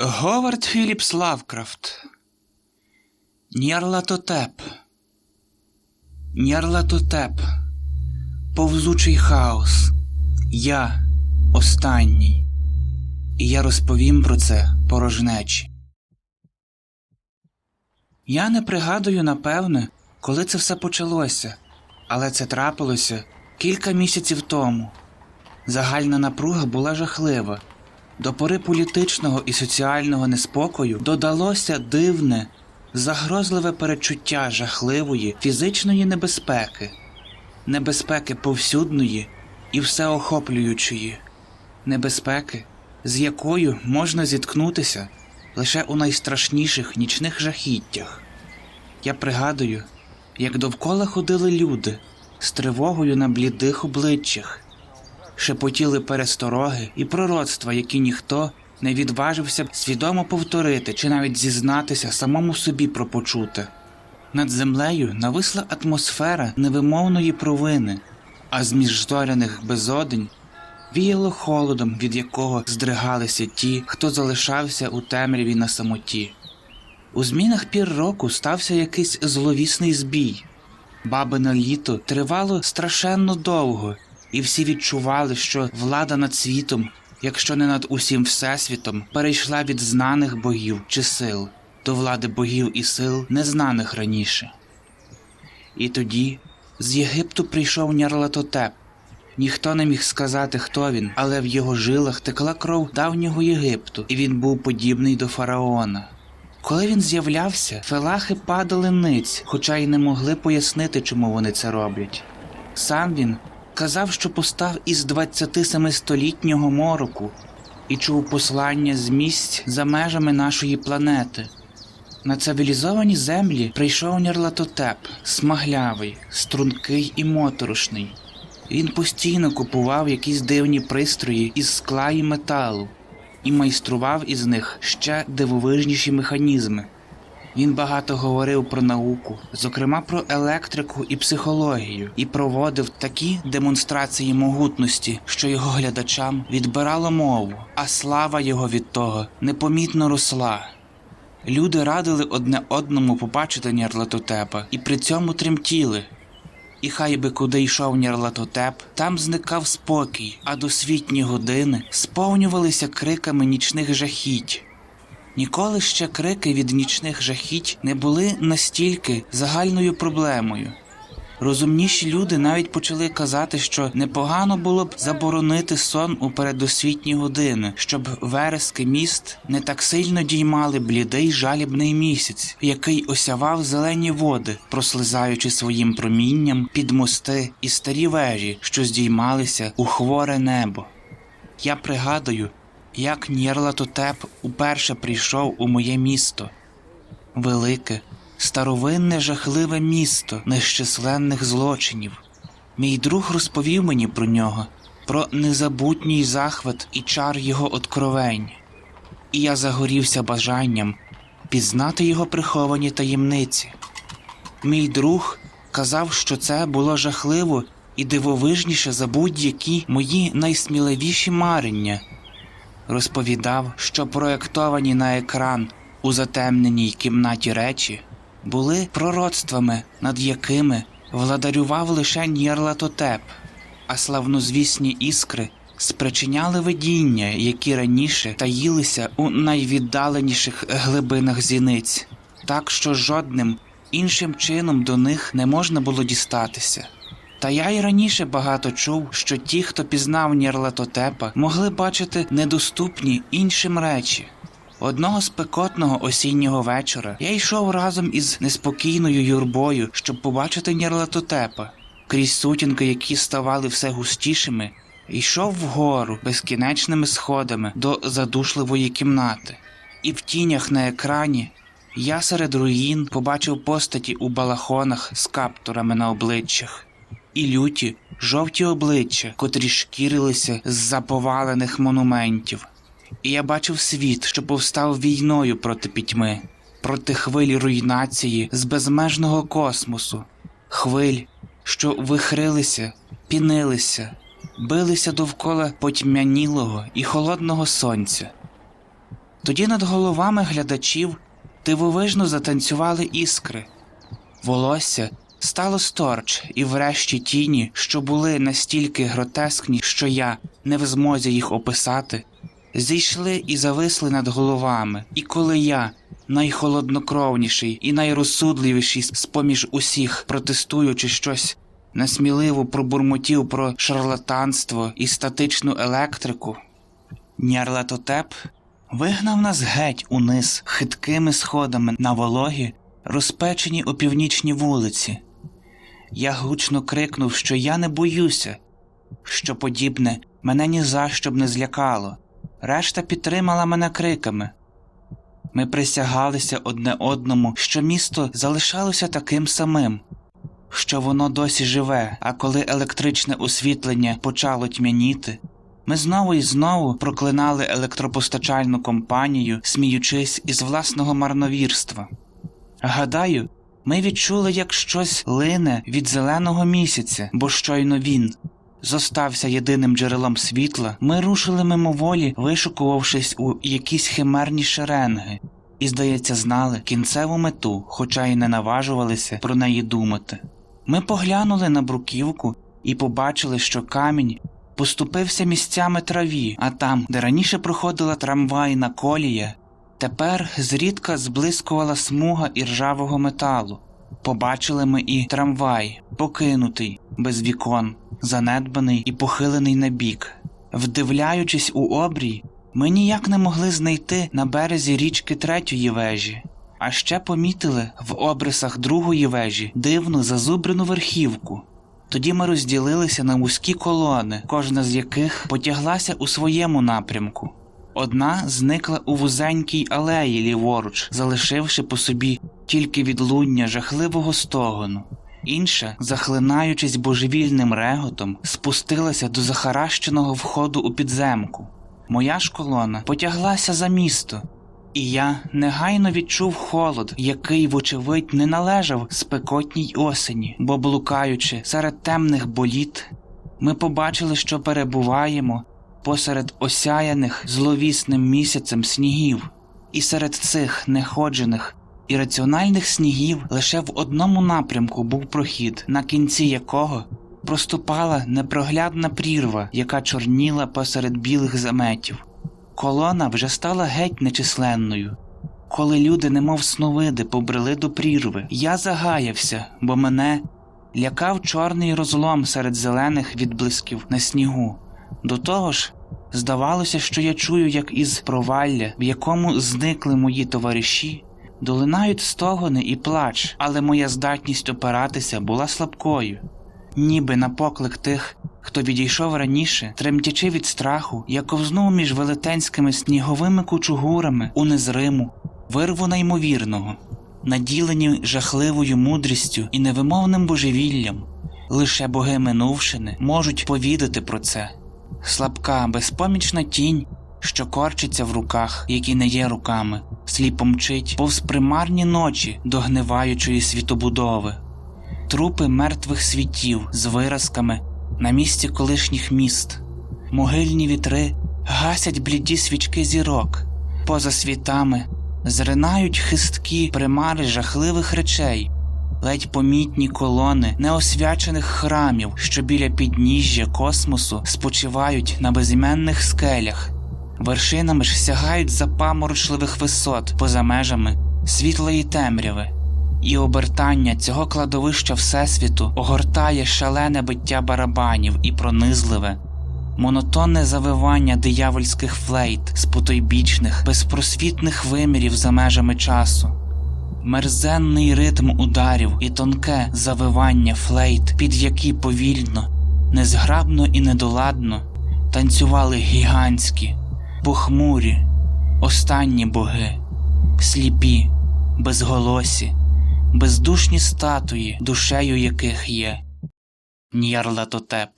Говард Філіпс Лавкрафт. Нєрлатотеп. Нєрлатотеп. Повзучий хаос. Я останній. І я розповім про це порожнечі. Я не пригадую, напевне, коли це все почалося, але це трапилося кілька місяців тому. Загальна напруга була жахлива. До пори політичного і соціального неспокою додалося дивне, загрозливе перечуття жахливої фізичної небезпеки, небезпеки повсюдної і всеохоплюючої, небезпеки, з якою можна зіткнутися лише у найстрашніших нічних жахіттях. Я пригадую, як довкола ходили люди з тривогою на блідих обличчях шепотіли перестороги і пророцтва, які ніхто не відважився б свідомо повторити чи навіть зізнатися самому собі про почуте. Над землею нависла атмосфера невимовної провини, а з міжзоряних безодень віяло холодом, від якого здригалися ті, хто залишався у темряві на самоті. У змінах пір року стався якийсь зловісний збій. Бабине літо тривало страшенно довго, і всі відчували, що влада над світом, якщо не над усім всесвітом, перейшла від знаних богів чи сил до влади богів і сил, незнаних раніше. І тоді з Єгипту прийшов Нярлатотеп. Ніхто не міг сказати, хто він, але в його жилах текла кров давнього Єгипту, і він був подібний до фараона. Коли він з'являвся, фелахи падали ниць, хоча й не могли пояснити, чому вони це роблять. Сам він казав, що постав із 27-столітнього мороку і чув послання з місць за межами нашої планети. На цивілізовані землі прийшов Нярлатотеп, смаглявий, стрункий і моторошний. Він постійно купував якісь дивні пристрої із скла і металу і майстрував із них ще дивовижніші механізми. Він багато говорив про науку, зокрема про електрику і психологію, і проводив такі демонстрації могутності, що його глядачам відбирало мову, а слава його від того непомітно росла. Люди радили одне одному побачити Нярлатотепа і при цьому тремтіли. І хай би куди йшов Нярлатотеп, там зникав спокій, а досвітні години сповнювалися криками нічних жахіть. Ніколи ще крики від нічних жахіть не були настільки загальною проблемою. Розумніші люди навіть почали казати, що непогано було б заборонити сон у передосвітні години, щоб верески міст не так сильно діймали блідий жалібний місяць, який осявав зелені води, прослизаючи своїм промінням під мости і старі вежі, що здіймалися у хворе небо. Я пригадую, як Нєрлатотеп уперше прийшов у моє місто. Велике, старовинне жахливе місто нещисленних злочинів. Мій друг розповів мені про нього, про незабутній захват і чар його откровень, і я загорівся бажанням пізнати його приховані таємниці. Мій друг казав, що це було жахливо і дивовижніше за будь-які мої найсміливіші марення. Розповідав, що проєктовані на екран у затемненій кімнаті речі були пророцтвами, над якими владарював лише Нєрлатотеп, а славнозвісні іскри спричиняли видіння, які раніше таїлися у найвіддаленіших глибинах зіниць, так що жодним іншим чином до них не можна було дістатися. Та я й раніше багато чув, що ті, хто пізнав Нєрлатотепа, могли бачити недоступні іншим речі. Одного спекотного осіннього вечора я йшов разом із неспокійною юрбою, щоб побачити Нєрлатотепа. Крізь сутінки, які ставали все густішими, йшов вгору безкінечними сходами до задушливої кімнати. І в тінях на екрані я серед руїн побачив постаті у балахонах з каптурами на обличчях і люті жовті обличчя, котрі шкірилися з заповалених монументів. І я бачив світ, що повстав війною проти пітьми, проти хвилі руйнації з безмежного космосу, хвиль, що вихрилися, пінилися, билися довкола потьмянілого і холодного сонця. Тоді над головами глядачів дивовижно затанцювали іскри. Волосся стало сторч, і врешті тіні, що були настільки гротескні, що я не в змозі їх описати, зійшли і зависли над головами. І коли я, найхолоднокровніший і найрозсудливіший з поміж усіх, протестуючи щось, несміливо пробурмотів про шарлатанство і статичну електрику, Нярлатотеп вигнав нас геть униз хиткими сходами на вологі, розпечені опівнічні вулиці. Я гучно крикнув, що я не боюся, що подібне мене ні за що б не злякало. Решта підтримала мене криками. Ми присягалися одне одному, що місто залишалося таким самим, що воно досі живе, а коли електричне освітлення почало тьмяніти, ми знову і знову проклинали електропостачальну компанію, сміючись із власного марновірства. Гадаю, ми відчули, як щось лине від зеленого місяця, бо щойно він зостався єдиним джерелом світла, ми рушили мимоволі, вишукувавшись у якісь химерні шеренги, і, здається, знали кінцеву мету, хоча й не наважувалися про неї думати. Ми поглянули на бруківку і побачили, що камінь поступився місцями траві, а там, де раніше проходила трамвайна колія, тепер зрідка зблискувала смуга іржавого металу. Побачили ми і трамвай, покинутий, без вікон, занедбаний і похилений на бік. Вдивляючись у обрій, ми ніяк не могли знайти на березі річки третьої вежі, а ще помітили в обрисах другої вежі дивну зазубрену верхівку. Тоді ми розділилися на вузькі колони, кожна з яких потяглася у своєму напрямку. Одна зникла у вузенькій алеї ліворуч, залишивши по собі тільки відлуння жахливого стогону. Інша, захлинаючись божевільним реготом, спустилася до захаращеного входу у підземку. Моя ж колона потяглася за місто, і я негайно відчув холод, який, вочевидь, не належав спекотній осені, бо, блукаючи серед темних боліт, ми побачили, що перебуваємо посеред осяяних зловісним місяцем снігів, і серед цих неходжених і раціональних снігів лише в одному напрямку був прохід, на кінці якого проступала непроглядна прірва, яка чорніла посеред білих заметів. Колона вже стала геть нечисленною. Коли люди, немов сновиди, побрели до прірви, я загаявся, бо мене лякав чорний розлом серед зелених відблисків на снігу. До того ж, здавалося, що я чую, як із провалля, в якому зникли мої товариші, долинають стогони і плач, але моя здатність опиратися була слабкою. Ніби на поклик тих, хто відійшов раніше, тремтячи від страху, я ковзнув між велетенськими сніговими кучугурами у незриму, вирву неймовірного, наділені жахливою мудрістю і невимовним божевіллям. Лише боги минувшини можуть повідати про це. Слабка, безпомічна тінь, що корчиться в руках, які не є руками, сліпо мчить повз примарні ночі догниваючої світобудови, трупи мертвих світів з виразками на місці колишніх міст, могильні вітри гасять бліді свічки зірок, поза світами зринають хисткі примари жахливих речей, ледь помітні колони неосвячених храмів, що біля підніжжя космосу спочивають на безіменних скелях, вершинами ж сягають запаморочливих висот поза межами світлої темряви. І обертання цього кладовища Всесвіту огортає шалене биття барабанів і пронизливе, монотонне завивання диявольських флейт з потойбічних, безпросвітних вимірів за межами часу, мерзенний ритм ударів і тонке завивання флейт, під які повільно, незграбно і недоладно танцювали гігантські, похмурі, останні боги, сліпі, безголосі бездушні статуї, душею яких є Ньярлатотеп.